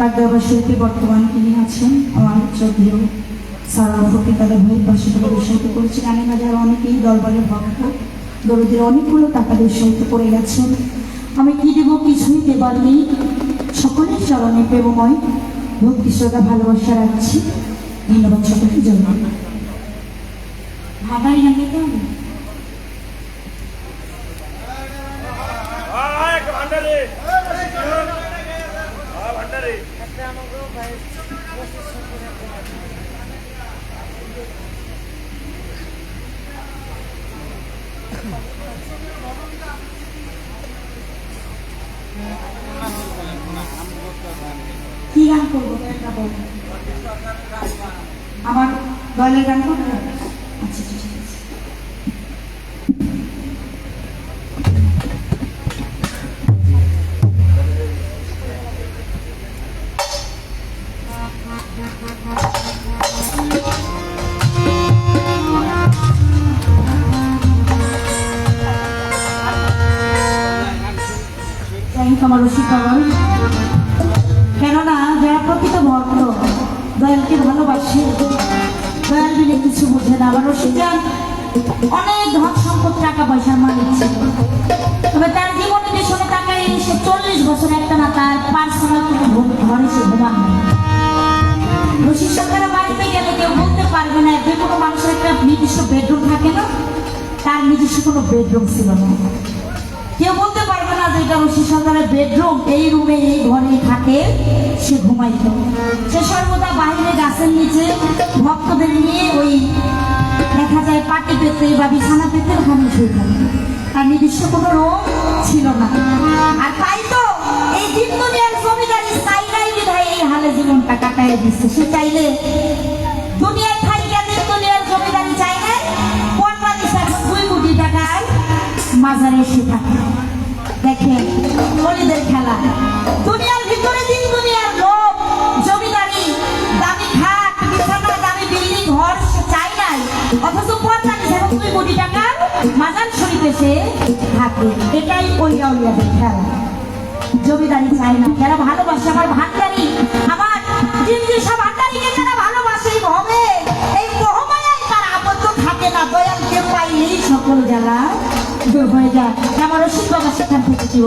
অমরচাঁদ কার্যবা শিল্পী বর্তমান তিনি আছেন। আমার শ্রদ্ধেয় সারা ফকিকালে ভাই পাশে থেকে উৎসাহিত করেছে। গানের মাঝে আরও অনেকেই দরবারের ভক্ত দরদের অনেকগুলো টাকা দিয়ে উৎসাহিত করে গেছেন। আমি কি দেবো কিছুই দেবার নেই। সকলের চরণে প্রেমময় ভক্তি শ্রদ্ধা ভালোবাসা রাখছি। ধন্যবাদ সকলকে জন্য ভাবাই কেমন Ah, que ভান্ডারে Ah, ভান্ডারে কি গান করব একটা বল আমার দলের গান করব? আচ্ছা তার জীবনে রশিদ থাকে কেউ বলতে পারবে না যে এটা রশি সরকারের বেডরুম এই রুমে এই ঘরে থাকে, সে ঘুমাইত। সে সর্বদা বাইরে গাছের নিচে ভক্তদের নিয়ে ওই দেখা যায় পাটি পেতে বা বিছানা পেতে ওখানে শুয়ে থাকে। তার নিজস্ব কোনো রুম ছিল না। আর তাই তো এই দিন জমিদারি সাইরাই বিধায় এই জীবনটা কাটায় দিচ্ছে সে চাইলে দুনিয়ার খাইয়া দিন দুনিয়ার জমিদারি চাই না কোনটা দুই কোটি টাকায় মাজারে এসে থাকে। দেখেন গরিদের খেলা। দুনিয়ার ভিতরে দিন দুনিয়ার লোক, জমিদারি, দামি খাট বিছানা দামি বিল্ডিং, ঘর, সে চাই নাই। অথচ নিছে এখন দুই কোটি টাকার মাজার শরীফে সে থাকে এটাই ওই আউলিয়াদের খেলা। জমিদারি চাই না। যারা ভালোবাসে, আমার ভান্ডারি, আমার জিন্দি সব ভান্ডারিকে যারা ভালোবাসে, এই ভবে এই মোহমায়ায় তারা আবদ্ধ থাকে না। দয়ালকে পাইলেই সকল জ্বালা। দূর হয়ে যায় আমার রসিদ বাবা সেখান থেকে ছিল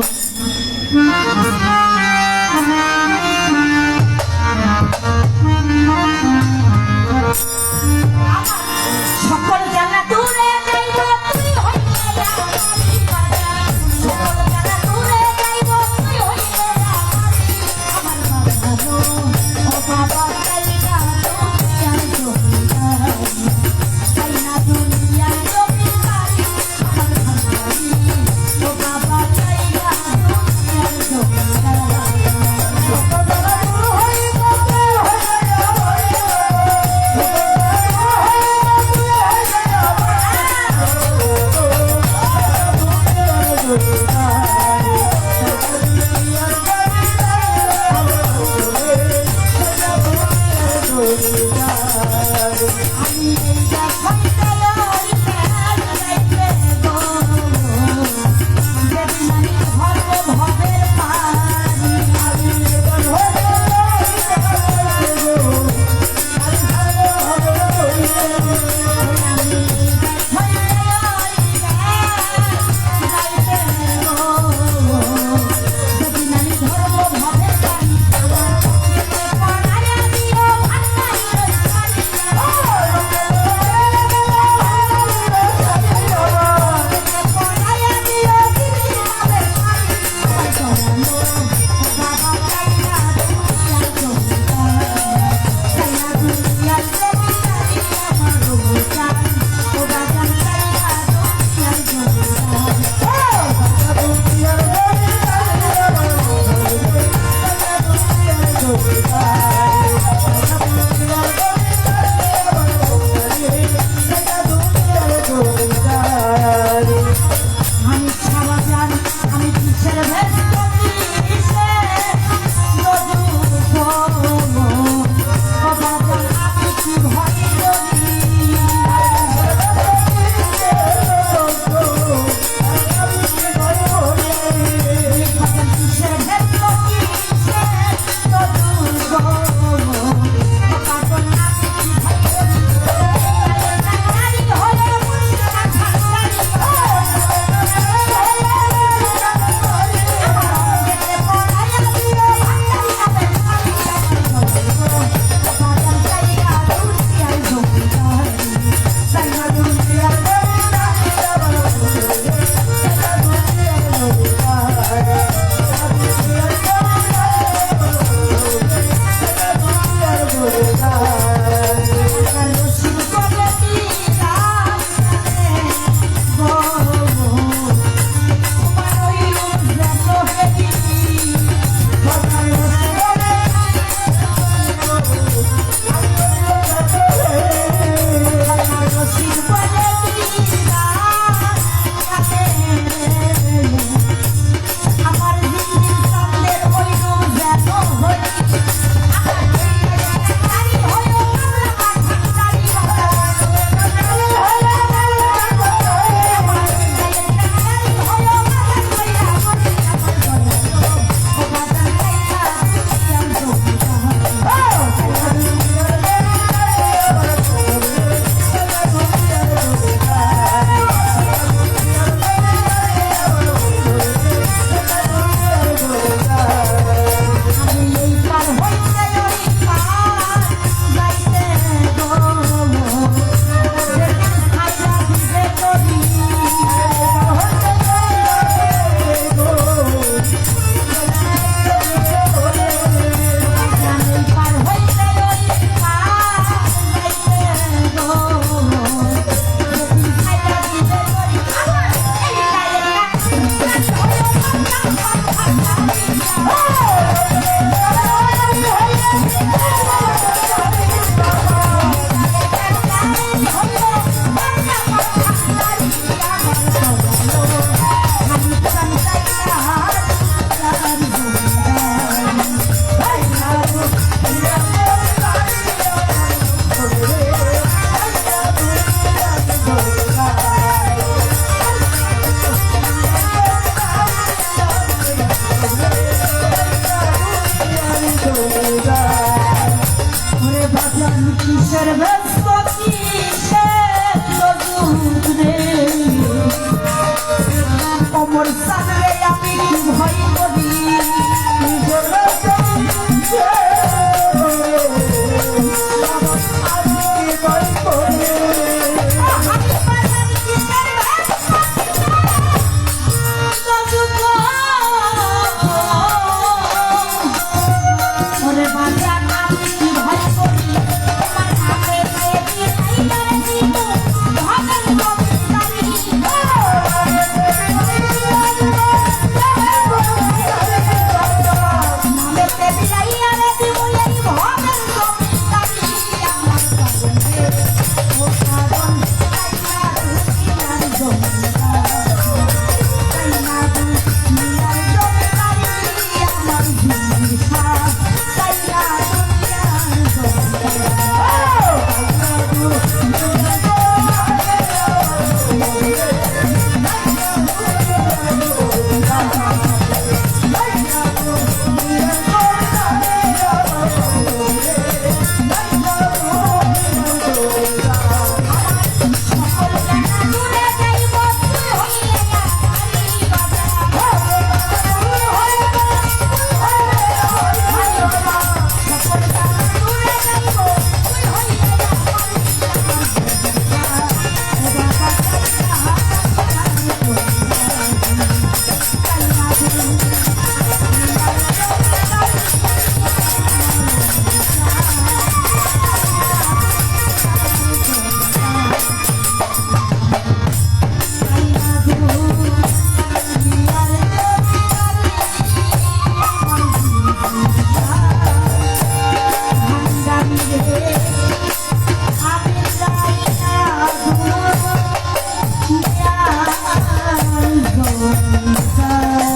Música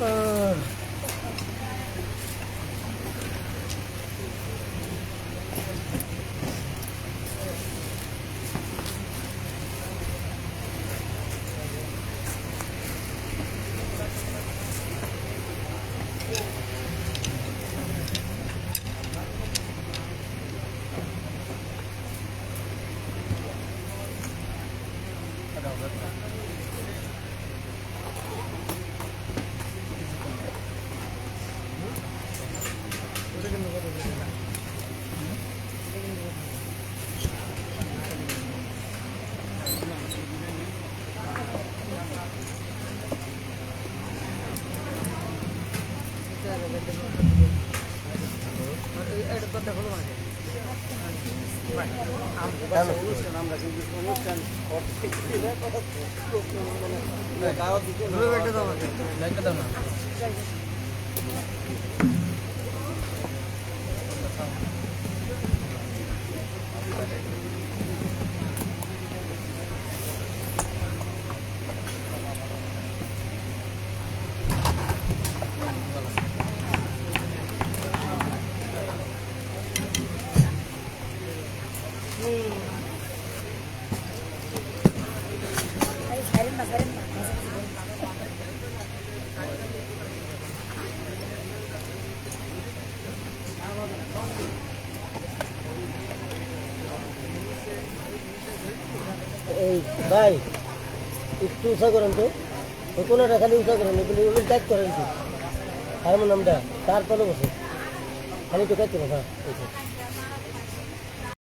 আমরা অনুষ্ঠান দাও না এই ভাই একটু উঁচা করেন তো। ওই কোনোটা খালি উঁচা করেন, এগুলি ওগুলি টাইট করেন তো। হারমোনিয়ামটা তারপরে বসে খালি তো কাজ করেন হ্যাঁ।